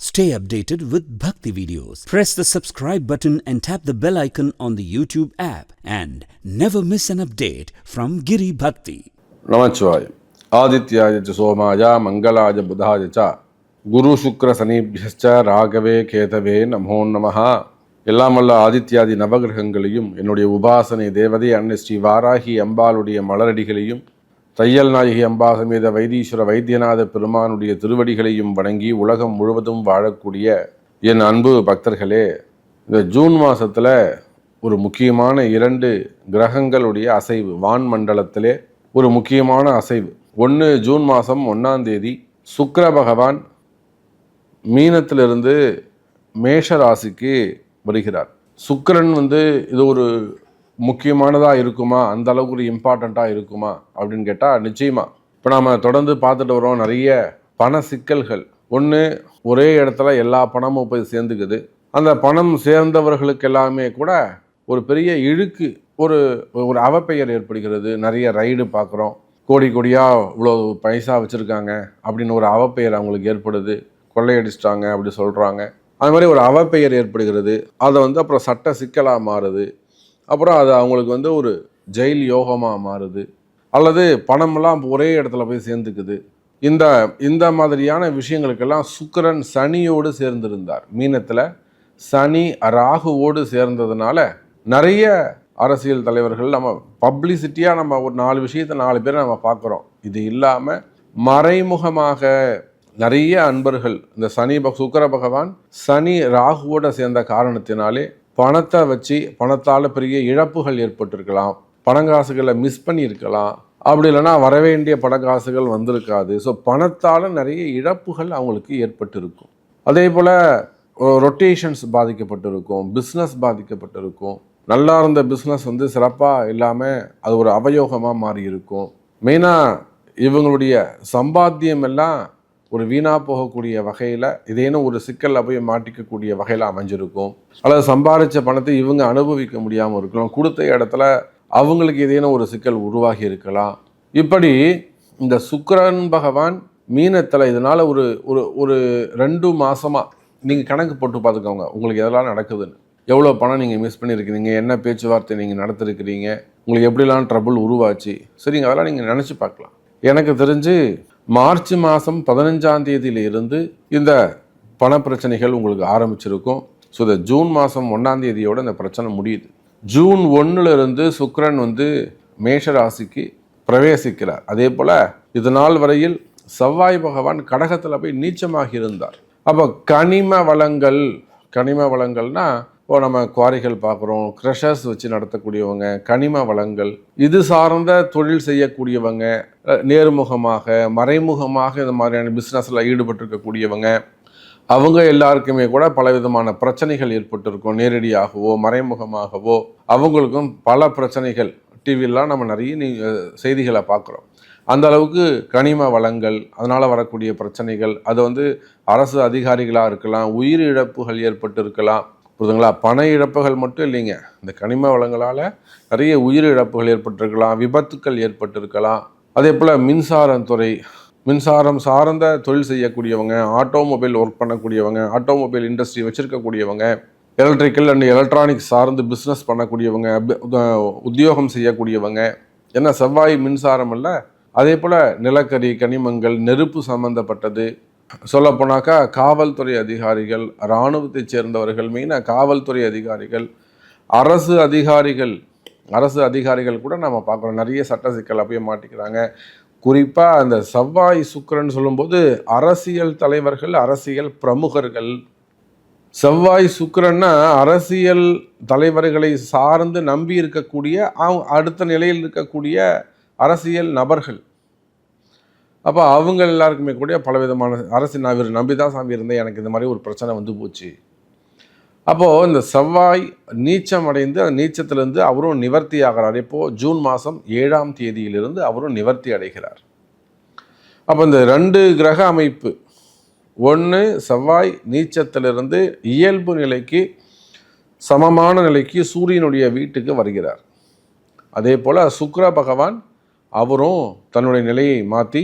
Stay updated with Bhakti videos. Press the subscribe button and tap the bell icon on the YouTube app and never miss an update from Giri Bhakti. நமச்சிவாய ஆதித்யாய ச சோமாய மங்களாய புதாய ச குரு சுக்ர சனீபியச்ச ராகவே கேதவே நமோ நமஹா எல்லாம் வல்ல ஆதித்யாதி நவகிரகங்களையும் என்னுடைய உபாசனை தேவதை அன்னை ஸ்ரீ வாராகி அம்பாளுடைய மலரடிகளையும் தையல் நாயகி அம்பா சமேத வைத்தீஸ்வர வைத்தியநாத பெருமானுடைய திருவடிகளையும் வணங்கி உலகம் முழுவதும் வாழக்கூடிய என் அன்பு பக்தர்களே இந்த ஜூன் மாதத்தில் ஒரு முக்கியமான இரண்டு கிரகங்களுடைய அசைவு வான் மண்டலத்திலே ஒரு முக்கியமான அசைவு. ஒன்று ஜூன் மாதம் ஒன்றாம் தேதி சுக்கர பகவான் மீனத்திலிருந்து மேஷ ராசிக்கு வருகிறார். சுக்கரன் வந்து இது ஒரு முக்கியமானதாக இருக்குமா? அந்த அளவுக்கு ஒரு இம்பார்ட்டண்ட்டாக இருக்குமா? அப்படின்னு கேட்டால் நிச்சயமாக இப்போ நாம் தொடர்ந்து பார்த்துட்டு வரோம் நிறைய பண சிக்கல்கள். ஒன்று ஒரே இடத்துல எல்லா பணமும் போய் சேர்ந்துக்குது. அந்த பணம் சேர்ந்தவர்களுக்கு எல்லாமே கூட ஒரு பெரிய இழுக்கு ஒரு ஒரு அவப்பெயர் ஏற்படுகிறது. நிறைய ரைடு பார்க்குறோம். கோடி கோடியாக இவ்வளோ பைசா வச்சுருக்காங்க அப்படின்னு ஒரு அவப்பெயர் அவங்களுக்கு ஏற்படுது. கொள்ளையடிச்சிட்டாங்க அப்படி சொல்கிறாங்க அது மாதிரி ஒரு அவப்பெயர் ஏற்படுகிறது. அதை வந்து அப்புறம் சட்ட சிக்கலாக மாறுது. அப்புறம் அது அவங்களுக்கு வந்து ஒரு ஜெயில் யோகமாக மாறுது. அல்லது பணமெல்லாம் ஒரே இடத்துல போய் சேர்ந்துக்குது. இந்த இந்த மாதிரியான விஷயங்களுக்கெல்லாம் சுக்கிரன் சனியோடு சேர்ந்திருந்தார். மீனத்தில் சனி ராகுவோடு சேர்ந்ததுனால நிறைய அரசியல் தலைவர்கள் நம்ம பப்ளிசிட்டியாக நம்ம ஒரு நாலு விஷயத்தை நாலு பேரை நம்ம பார்க்குறோம். இது இல்லாமல் மறைமுகமாக நிறைய அன்பர்கள் இந்த சனி பக சுக்கர பகவான் சனி ராகுவோட சேர்ந்த காரணத்தினாலே பணத்தை வச்சு பணத்தால் பெரிய இழப்புகள் ஏற்பட்டிருக்கலாம். பணங்காசுகளை மிஸ் பண்ணியிருக்கலாம். அப்படி இல்லைன்னா வரவேண்டிய பணங்காசுகள் வந்திருக்காது. ஸோ பணத்தால் நிறைய இழப்புகள் அவங்களுக்கு ஏற்பட்டிருக்கும். அதே போல் ரொட்டேஷன்ஸ் பாதிக்கப்பட்டிருக்கும். பிஸ்னஸ் பாதிக்கப்பட்டிருக்கும். நல்லா இருந்த பிஸ்னஸ் வந்து சிறப்பாக இல்லாமல் அது ஒரு அவயோகமாக மாறி இருக்கும் மெயினாக இவங்களுடைய சம்பாத்தியம் எல்லாம் ஒரு வீணாக போகக்கூடிய வகையில் இதேனும் ஒரு சிக்கலில் போய் மாட்டிக்கக்கூடிய வகையில் அமைஞ்சிருக்கும். அல்லது சம்பாதிச்ச பணத்தை இவங்க அனுபவிக்க முடியாமல் இருக்கலாம். கொடுத்த இடத்துல அவங்களுக்கு ஏதேனும் ஒரு சிக்கல் உருவாகி இருக்கலாம். இப்படி இந்த சுக்கரன் பகவான் மீனத்தில் இதனால் ஒரு ஒரு ஒரு ரெண்டு மாதமாக நீங்கள் கணக்கு போட்டு பார்த்துக்கோங்க. உங்களுக்கு எதெல்லாம் நடக்குதுன்னு. எவ்வளோ பணம் நீங்கள் மிஸ் பண்ணியிருக்கிறீங்க என்ன பேச்சுவார்த்தை நீங்கள் நடத்திருக்கிறீங்க? உங்களுக்கு எப்படிலாம் ட்ரபுள் உருவாச்சு? சரிங்க அதெல்லாம் நீங்கள் நினச்சி பார்க்கலாம். எனக்கு தெரிஞ்சு மார்ச் மாதம் பதினஞ்சாம் தேதியிலிருந்து இந்த பண பிரச்சனைகள் உங்களுக்கு ஆரம்பிச்சிருக்கும். ஸோ இந்த ஜூன் மாதம் ஒன்றாம் தேதியோட இந்த பிரச்சனை முடியுது. ஜூன் ஒன்றுலேருந்து சுக்ரன் வந்து மேஷ ராசிக்கு பிரவேசிக்கிறார். அதே போல் இது நாள் வரையில் செவ்வாய் பகவான் கடகத்தில் போய் நீச்சமாக இருந்தார். அப்போ கனிம வளங்கள் கனிம வளங்கள்னா இப்போ நம்ம குவாரிகள் பார்க்குறோம். க்ரஷர்ஸ் வச்சு நடத்தக்கூடியவங்க கனிம வளங்கள் இது சார்ந்த தொழில் செய்யக்கூடியவங்க நேர்முகமாக மறைமுகமாக இந்த மாதிரியான பிஸ்னஸில் ஈடுபட்டிருக்கக்கூடியவங்க அவங்க எல்லாருக்குமே கூட பலவிதமான பிரச்சனைகள் ஏற்பட்டிருக்கும். நேரடியாகவோ மறைமுகமாகவோ அவங்களுக்கும் பல பிரச்சனைகள். டிவிலாம் நம்ம நிறைய செய்திகளை பார்க்குறோம். அந்த அளவுக்கு கனிம வளங்கள் அதனால் வரக்கூடிய பிரச்சனைகள் அது வந்து அரசு அதிகாரிகளாக இருக்கலாம் உயிர் இழப்புகள் ஏற்பட்டு இருக்கலாம் புரியுதுங்களா பண இழப்புகள் மட்டும் இல்லைங்க. இந்த கனிம வளங்களால் நிறைய உயிர் இழப்புகள் ஏற்பட்டிருக்கலாம் விபத்துக்கள் ஏற்பட்டிருக்கலாம். அதே போல் மின்சாரத்துறை மின்சாரம் சார்ந்த தொழில் செய்யக்கூடியவங்க ஆட்டோமொபைல் ஒர்க் பண்ணக்கூடியவங்க ஆட்டோமொபைல் இண்டஸ்ட்ரி வச்சுருக்கக்கூடியவங்க எலக்ட்ரிக்கல் அண்ட் எலக்ட்ரானிக்ஸ் சார்ந்து பிஸ்னஸ் பண்ணக்கூடியவங்க உத்தியோகம் செய்யக்கூடியவங்க ஏன்னா செவ்வாய் மின்சாரம் இல்லை அதே போல் நிலக்கரி கனிமங்கள் நெருப்பு சம்பந்தப்பட்டது சொல்லப்போனாக்கா காவல்துறை அதிகாரிகள் இராணுவத்தைச் சேர்ந்தவர்கள் மெயினாக காவல்துறை அதிகாரிகள் அரசு அதிகாரிகள் அரசு அதிகாரிகள் கூட நம்ம பார்க்குறோம். நிறைய சட்ட சிக்கல் போய் மாட்டிக்கிறாங்க. குறிப்பாக அந்த செவ்வாய் சுக்கரன் சொல்லும்போது அரசியல் தலைவர்கள் அரசியல் பிரமுகர்கள். செவ்வாய் சுக்கரன்னா அரசியல் தலைவர்களை சார்ந்து நம்பி இருக்கக்கூடிய அவங்க அடுத்த நிலையில் இருக்கக்கூடிய அரசியல் நபர்கள். அப்போ அவங்க எல்லாருக்குமே கூட பலவிதமான அரசு நான் இவர் நம்பி தான் சாமி இருந்தேன். எனக்கு இந்த மாதிரி ஒரு பிரச்சனை வந்து போச்சு. அப்போது இந்த செவ்வாய் நீச்சம் அடைந்து அந்த நீச்சத்திலிருந்து அவரும் நிவர்த்தி ஆகிறார். இப்போது ஜூன் மாதம் ஏழாம் தேதியிலிருந்து அவரும் நிவர்த்தி அடைகிறார். அப்போ இந்த ரெண்டு கிரக அமைப்பு ஒன்று செவ்வாய் நீச்சத்திலிருந்து இயல்பு நிலைக்கு சமமான நிலைக்கு சூரியனுடைய வீட்டுக்கு வருகிறார். அதே போல் சுக்ர பகவான் அவரும் தன்னுடைய நிலையை மாற்றி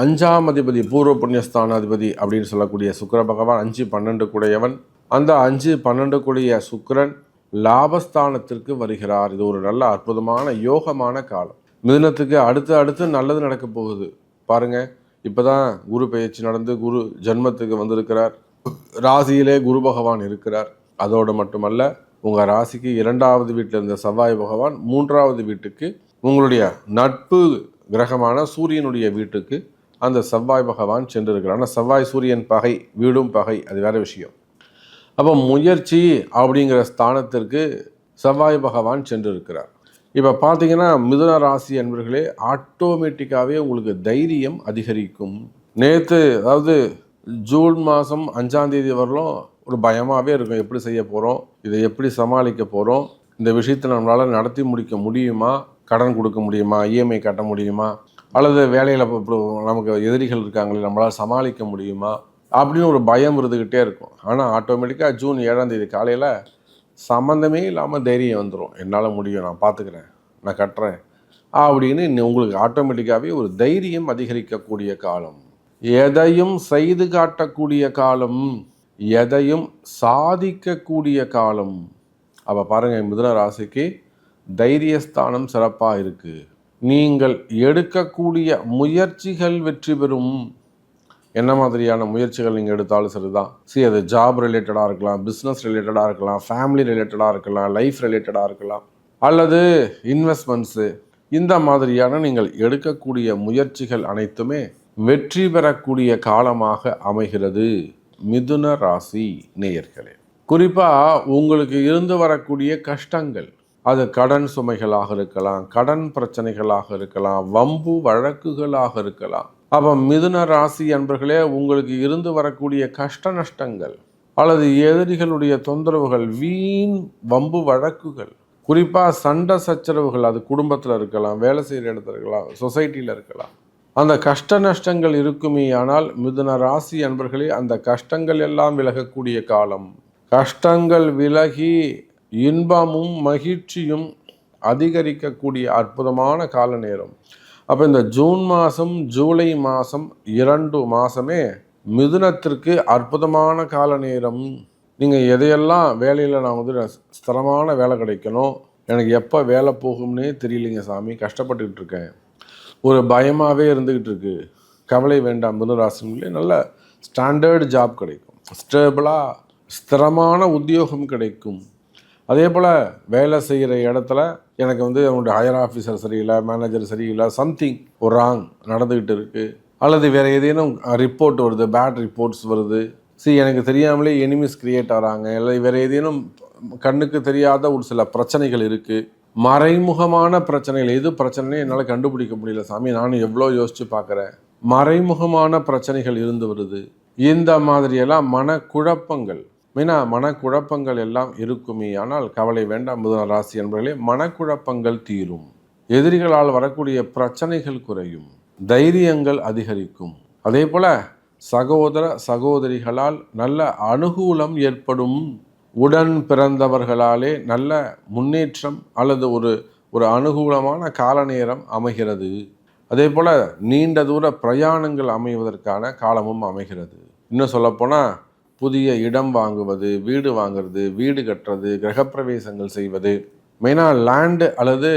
அஞ்சாம் அதிபதி பூர்வ புண்ணியஸ்தான அதிபதி அப்படின்னு சொல்லக்கூடிய சுக்கர பகவான் அஞ்சு பன்னெண்டு கூடையவன். அந்த அஞ்சு பன்னெண்டு கூடிய சுக்கிரன் லாபஸ்தானத்திற்கு வருகிறார். இது ஒரு நல்ல அற்புதமான யோகமான காலம். மிதனத்துக்கு அடுத்து அடுத்து நல்லது நடக்க போகுது. பாருங்க இப்பதான் குரு பயிற்சி நடந்து குரு ஜென்மத்துக்கு வந்திருக்கிறார். ராசியிலே குரு பகவான் இருக்கிறார். அதோடு மட்டுமல்ல உங்கள் ராசிக்கு இரண்டாவது வீட்டில் இருந்த செவ்வாய் பகவான் மூன்றாவது வீட்டுக்கு உங்களுடைய நட்பு கிரகமான சூரியனுடைய வீட்டுக்கு அந்த செவ்வாய் பகவான் சென்றிருக்கிறார். ஆனால் செவ்வாய் சூரியன் பகை வீடும் பகை அது வேற விஷயம். அப்போ முயற்சி அப்படிங்கிற ஸ்தானத்திற்கு செவ்வாய் பகவான் சென்றிருக்கிறார். இப்போ பார்த்தீங்கன்னா மிதுன ராசி அன்பர்களே ஆட்டோமேட்டிக்காகவே உங்களுக்கு தைரியம் அதிகரிக்கும். நேற்று அதாவது ஜூன் மாதம் அஞ்சாந்தேதி வரலும் ஒரு பயமாகவே இருக்கும். எப்படி செய்ய போகிறோம்? இதை எப்படி சமாளிக்க போகிறோம்? இந்த விஷயத்தை நம்மளால் நடத்தி முடிக்க முடியுமா? கடன் கொடுக்க முடியுமா? இஎம்ஐ கட்ட முடியுமா? அல்லது வேலையில் நமக்கு எதிரிகள் இருக்காங்களே நம்மளால் சமாளிக்க முடியுமா? அப்படின்னு ஒரு பயம் இருந்துக்கிட்டே இருக்கும். ஆனால் ஆட்டோமேட்டிக்காக ஜூன் ஏழாம் தேதி காலையில் சம்மந்தமே இல்லாமல் தைரியம் வந்துடும் என்னால் முடியும் நான் பார்த்துக்கிறேன் நான் கட்டுறேன் அப்படின்னு இன்னும் உங்களுக்கு ஆட்டோமேட்டிக்காகவே ஒரு தைரியம் அதிகரிக்கக்கூடிய காலம். எதையும் செய்து காட்டக்கூடிய காலம். எதையும் சாதிக்கக்கூடிய காலம். அப்போ பாருங்கள் மிதுன ராசிக்கு தைரியஸ்தானம் சிறப்பாக இருக்குது நீங்கள் எடுக்கக்கூடிய முயற்சிகள் வெற்றி பெறும். என்ன மாதிரியான முயற்சிகள் நீங்கள் எடுத்தாலும் சரி தான் சரி அது ஜாப் ரிலேட்டடாக இருக்கலாம் பிஸ்னஸ் ரிலேட்டடாக இருக்கலாம் ஃபேமிலி ரிலேட்டடாக இருக்கலாம் லைஃப் ரிலேட்டடாக இருக்கலாம் அல்லது இன்வெஸ்ட்மெண்ட்ஸு இந்த மாதிரியான நீங்கள் எடுக்கக்கூடிய முயற்சிகள் அனைத்துமே வெற்றி பெறக்கூடிய காலமாக அமைகிறது. மிதுன ராசி நேயர்களே. குறிப்பாக உங்களுக்கு இருந்து வரக்கூடிய கஷ்டங்கள் அது கடன் சுமைகளாக இருக்கலாம் கடன் பிரச்சனைகளாக இருக்கலாம் வம்பு வழக்குகளாக இருக்கலாம். அப்போ மிதுன ராசி அன்பர்களே உங்களுக்கு இருந்து வரக்கூடிய கஷ்ட நஷ்டங்கள் அல்லது எதிரிகளுடைய தொந்தரவுகள் வீண் வம்பு வழக்குகள் குறிப்பாக சண்டை சச்சரவுகள் அது குடும்பத்தில் இருக்கலாம் வேலை செய்கிற இடத்துல இருக்கலாம் சொசைட்டியில் இருக்கலாம். அந்த கஷ்ட நஷ்டங்கள் இருக்குமே ஆனால் மிதுன ராசி அன்பர்களே அந்த கஷ்டங்கள் எல்லாம் விலகக்கூடிய காலம். கஷ்டங்கள் விலகி இன்பமும் மகிழ்ச்சியும் அதிகரிக்கக்கூடிய அற்புதமான கால நேரம். அப்போ இந்த ஜூன் மாதம் ஜூலை மாதம் இரண்டு மாதமே மிதுனத்திற்கு அற்புதமான கால நேரம். நீங்கள் எதையெல்லாம் வேலையில் நான் வந்து ஸ்திரமான வேலை கிடைக்கணும் எனக்கு எப்போ வேலை போகும்னே தெரியலைங்க சாமி கஷ்டப்பட்டுக்கிட்டு இருக்கேன். ஒரு பயமாகவே இருந்துக்கிட்டு இருக்கு. கவலை வேண்டாம் மிதுனராசினிலே நல்ல ஸ்டாண்டர்டு ஜாப் கிடைக்கும். ஸ்டேபிளாக ஸ்திரமான உத்தியோகம் கிடைக்கும். அதே போல் வேலை செய்கிற இடத்துல எனக்கு வந்து அவனுடைய ஹையர் ஆஃபீஸர் சரியில்லை மேனேஜர் சரியில்லை சம்திங் ஒரு ராங் நடந்துக்கிட்டு இருக்குது அல்லது வேறு ஏதேனும் ரிப்போர்ட் வருது பேட் ரிப்போர்ட்ஸ் வருது. சரி எனக்கு தெரியாமலே எனிமிஸ் கிரியேட் ஆகிறாங்க இல்லை வேறு ஏதேனும் கண்ணுக்கு தெரியாத ஒரு சில பிரச்சனைகள் இருக்குது மறைமுகமான பிரச்சனைகள் எது பிரச்சனையும் என்னால் கண்டுபிடிக்க முடியல சாமி. நானும் எவ்வளோ யோசித்து பார்க்குறேன். மறைமுகமான பிரச்சனைகள் இருந்து வருது. இந்த மாதிரியெல்லாம் மனக்குழப்பங்கள். மெயினாக மனக்குழப்பங்கள் எல்லாம் இருக்குமே. ஆனால் கவலை வேண்டாம் முதல் ராசி என்பர்களே மனக்குழப்பங்கள் தீரும். எதிரிகளால் வரக்கூடிய பிரச்சனைகள் குறையும். தைரியங்கள் அதிகரிக்கும். அதே போல சகோதர சகோதரிகளால் நல்ல அனுகூலம் ஏற்படும். உடன் பிறந்தவர்களாலே நல்ல முன்னேற்றம் அல்லது ஒரு ஒரு அனுகூலமான கால நேரம் அமைகிறது. அதே போல் நீண்ட தூர பிரயாணங்கள் அமைவதற்கான காலமும் அமைகிறது. இன்னும் சொல்லப்போனால் புதிய இடம் வாங்குவது வீடு வாங்குறது வீடு கட்டுறது கிரகப்பிரவேசங்கள் செய்வது. மெயினாக லேண்டு அல்லது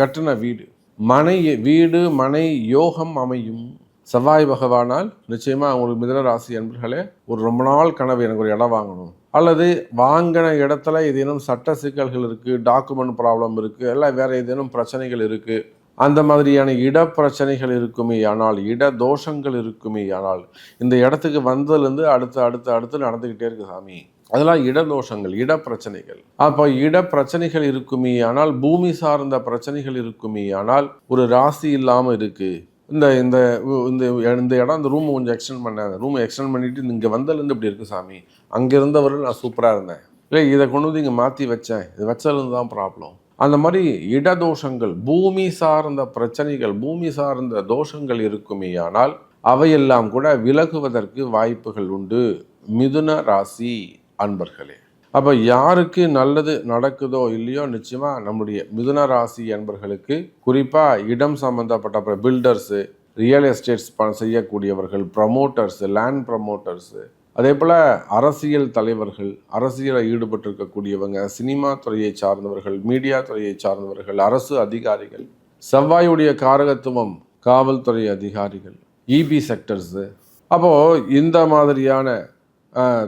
கட்டின வீடு. மனை வீடு மனை யோகம் அமையும். செவ்வாய் பகவானால் நிச்சயமாக அவங்களுக்கு மிதனராசி அன்பர்களே ஒரு ரொம்ப நாள் கனவு எனக்கு ஒரு இடம் வாங்கணும். அல்லது வாங்கின இடத்துல ஏதேனும் சட்ட சிக்கல்கள் இருக்குது டாக்குமெண்ட் ப்ராப்ளம் இருக்குது எல்லாம் வேறு ஏதேனும் பிரச்சனைகள் இருக்குது அந்த மாதிரியான இட பிரச்சனைகள் இருக்குமே ஆனால் இட தோஷங்கள் இருக்குமே ஆனால் இந்த இடத்துக்கு வந்ததுலேருந்து அடுத்து அடுத்து அடுத்து நடந்துக்கிட்டே இருக்கு சாமி. அதெல்லாம் இட தோஷங்கள் இட பிரச்சனைகள் அப்போ இட பிரச்சனைகள் இருக்குமே ஆனால் பூமி சார்ந்த பிரச்சனைகள் இருக்குமே ஆனால் ஒரு ராசி இல்லாமல் இருக்குது இந்த இந்த இந்த இந்த இடம் இந்த ரூம் கொஞ்சம் எக்ஸ்டெண்ட் பண்ணேன் ரூமை எக்ஸ்டெண்ட் பண்ணிவிட்டு இங்கே வந்ததுலேருந்து இப்படி இருக்கு சாமி. அங்கே இருந்தவரை நான் சூப்பராக இருந்தேன். இல்லை இதை கொண்டு வந்து இங்கே மாற்றி வச்சேன். இது வச்சதுலேருந்து தான் ப்ராப்ளம் அந்த மாதிரி இடதோஷங்கள் பூமி சார்ந்த பிரச்சனைகள் பூமி சார்ந்த தோஷங்கள் இருக்குமேயானால் அவையெல்லாம் கூட விலகுவதற்கு வாய்ப்புகள் உண்டு. மிதுன ராசி அன்பர்களே. அப்போ யாருக்கு நல்லது நடக்குதோ இல்லையோ நிச்சயமாக நம்முடைய மிதுன ராசி அன்பர்களுக்கு குறிப்பாக இடம் சம்பந்தப்பட்ட பில்டர்ஸு ரியல் எஸ்டேட்ஸ் ப செய்யக்கூடியவர்கள் ப்ரமோட்டர்ஸு லேண்ட் ப்ரமோட்டர்ஸு அதே போல் அரசியல் தலைவர்கள் அரசியலில் ஈடுபட்டிருக்கக்கூடியவங்க சினிமா துறையை சார்ந்தவர்கள் மீடியா துறையை சார்ந்தவர்கள் அரசு அதிகாரிகள் செவ்வாயுடைய காரகத்துவம் காவல்துறை அதிகாரிகள் இபி செக்டர்ஸு அப்போது இந்த மாதிரியான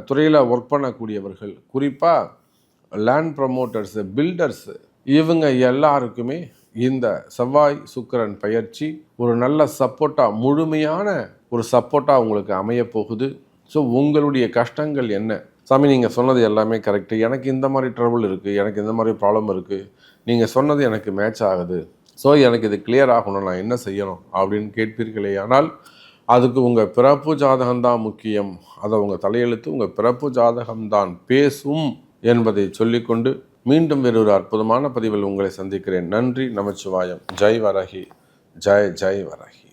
துறையில் ஒர்க் பண்ணக்கூடியவர்கள் குறிப்பாக லேண்ட் ப்ரமோட்டர்ஸு பில்டர்ஸு இவங்க எல்லாருக்குமே இந்த செவ்வாய் சுக்கிரன் பயிற்சி ஒரு நல்ல சப்போர்ட்டாக முழுமையான ஒரு சப்போர்ட்டாக உங்களுக்கு அமைய போகுது ஸோ உங்களுடைய கஷ்டங்கள் என்ன? சாமி நீங்கள் சொன்னது எல்லாமே கரெக்டு எனக்கு இந்த மாதிரி ட்ரபிள் இருக்குது எனக்கு இந்த மாதிரி ப்ராப்ளம் இருக்குது நீங்கள் சொன்னது எனக்கு மேட்ச் ஆகுது. ஸோ எனக்கு இது கிளியர் ஆகணும். நான் என்ன செய்யணும் அப்படின்னு கேட்பீர்களே. ஆனால் அதுக்கு உங்கள் பிறப்பு ஜாதகம்தான் முக்கியம். அதை உங்கள் தலையெழுத்து உங்கள் பிறப்பு ஜாதகம்தான் பேசும் என்பதை சொல்லிக்கொண்டு மீண்டும் வேறொரு அற்புதமான பதிவில் உங்களை சந்திக்கிறேன். நன்றி நமச்சிவாயம். ஜெய் வரகி. ஜெய் ஜெய் வரகி.